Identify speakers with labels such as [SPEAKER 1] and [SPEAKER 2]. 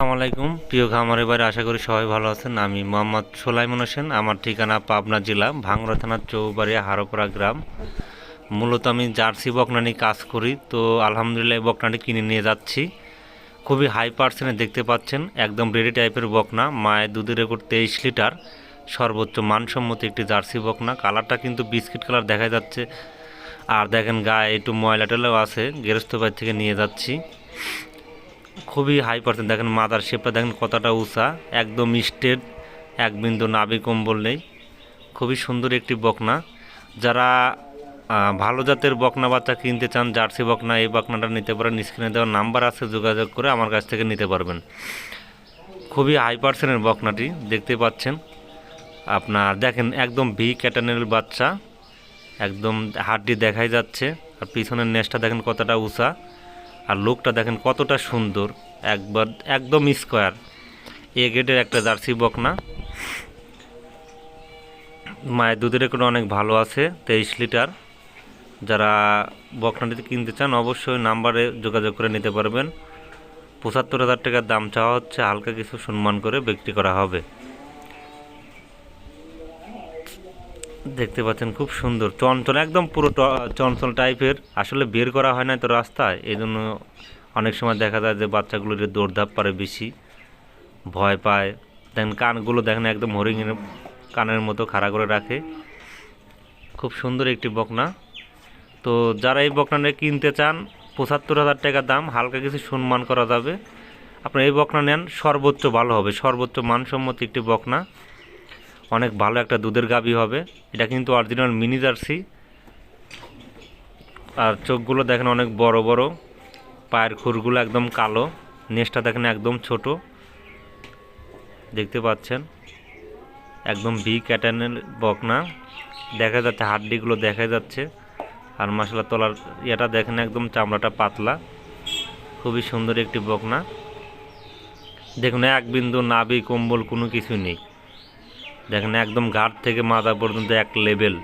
[SPEAKER 1] আসসালামু আলাইকুম। প্রিয় খামারে বাড়ি আশা করি সবাই ভালো আছেন। আমি মোহাম্মদ সোলাইমন হোসেন। আমার ঠিকানা পাবনা জেলা ভাঙড়া থানার চৌবাড়িয়া, হারোপাড়া গ্রাম। মূলত আমি জার্সি বকনা নিয়ে কাজ করি। তো আলহামদুলিল্লাহ এই বকনাটি কিনে নিয়ে যাচ্ছি। খুবই হাই পার্সেন্টে দেখতে পাচ্ছেন। একদম রেডি টাইপের বকনা। মায়ের দুধের রেকর্ড তেইশ লিটার। সর্বোচ্চ মানসম্মত একটি জার্সি বকনা। কালারটা কিন্তু বিস্কিট কালার দেখা যাচ্ছে। আর দেখেন গায়ে একটু ময়লা টয়লাও আছে। গেরস্ত বাড়ি থেকে নিয়ে যাচ্ছি। খুবই হাই পার্সেন্ট দেখেন মাদার শেপটা দেখেন কতটা উঁচা, একদম স্টেট এক বিন্দু নাভি কম্বল নেই। খুবই সুন্দর একটি বকনা। যারা ভালো জাতের বকনা বাচ্চা কিনতে চান, জার্সি বকনা, এই বকনাটা নিতে পারেন। স্ক্রিনে দেওয়ার নাম্বার আছে, যোগাযোগ করে আমার কাছ থেকে নিতে পারবেন। খুবই হাই পার্সেন্টের বকনাটি, দেখতে পাচ্ছেন। আপনার, দেখেন, একদম ভি ক্যাটানের বাচ্চা। একদম হাড্ডি দেখাই যাচ্ছে। আর পিছনের নেসটা দেখেন কতটা উঁচা। আর লোকটা দেখেন কতটা সুন্দর, একবার একদম স্কোয়ার। এ গেটের একটা জার্সি বকনা মায়ের দুধের রেকর্ড অনেক ভালো আছে, তেইশ লিটার। যারা বকনাটি কিনতে চান অবশ্যই নাম্বারে যোগাযোগ করে নিতে পারবেন। পঁচাত্তর হাজার টাকার দাম চাওয়া হচ্ছে, হালকা কিছু সম্মান করে বিক্রি করা হবে। দেখতে পাচ্ছেন, খুব সুন্দর, চঞ্চল, একদম পুরো চঞ্চল টাইপের। আসলে বের করা হয় না তো রাস্তায় এই জন্য অনেক সময় দেখা যায় যে বাচ্চাগুলো যে দৌড়ধাপ পারে বেশি, ভয় পায়। দেখেন কানগুলো দেখেন একদম হরিণের কানের মতো খাড়া করে রাখে। খুব সুন্দর একটি বকনা। তো যারা এই বকনাটা কিনতে চান, পঁচাত্তর হাজার টাকা দাম, হালকা কিছু সম্মান করা যাবে। আপনার এই বকনা নেন, সর্বোচ্চ ভালো হবে, সর্বোচ্চ মানসম্মত একটি বকনা। অনেক ভালো একটা দুধের গাভী হবে। এটা কিন্তু অরিজিনাল মিনি জার্সি আর চোখগুলো দেখেন অনেক বড় বড়। পায়ের খুরগুলো একদম কালো। নেসটা দেখেন একদম ছোট। দেখতে পাচ্ছেন? একদম বি ক্যাটার্নের বকনা। দেখা যাচ্ছে, হাড্ডিগুলো দেখা যাচ্ছে। আর মশলা তোলার ইয়েটা দেখেন একদম চামড়াটা পাতলা। খুবই সুন্দর একটি বকনা। দেখুন, এক বিন্দু নাভি, কম্বল, কোনো কিছু নেই। দেখেন একদম ঘাট থেকে মাথা পর্যন্ত এক লেভেল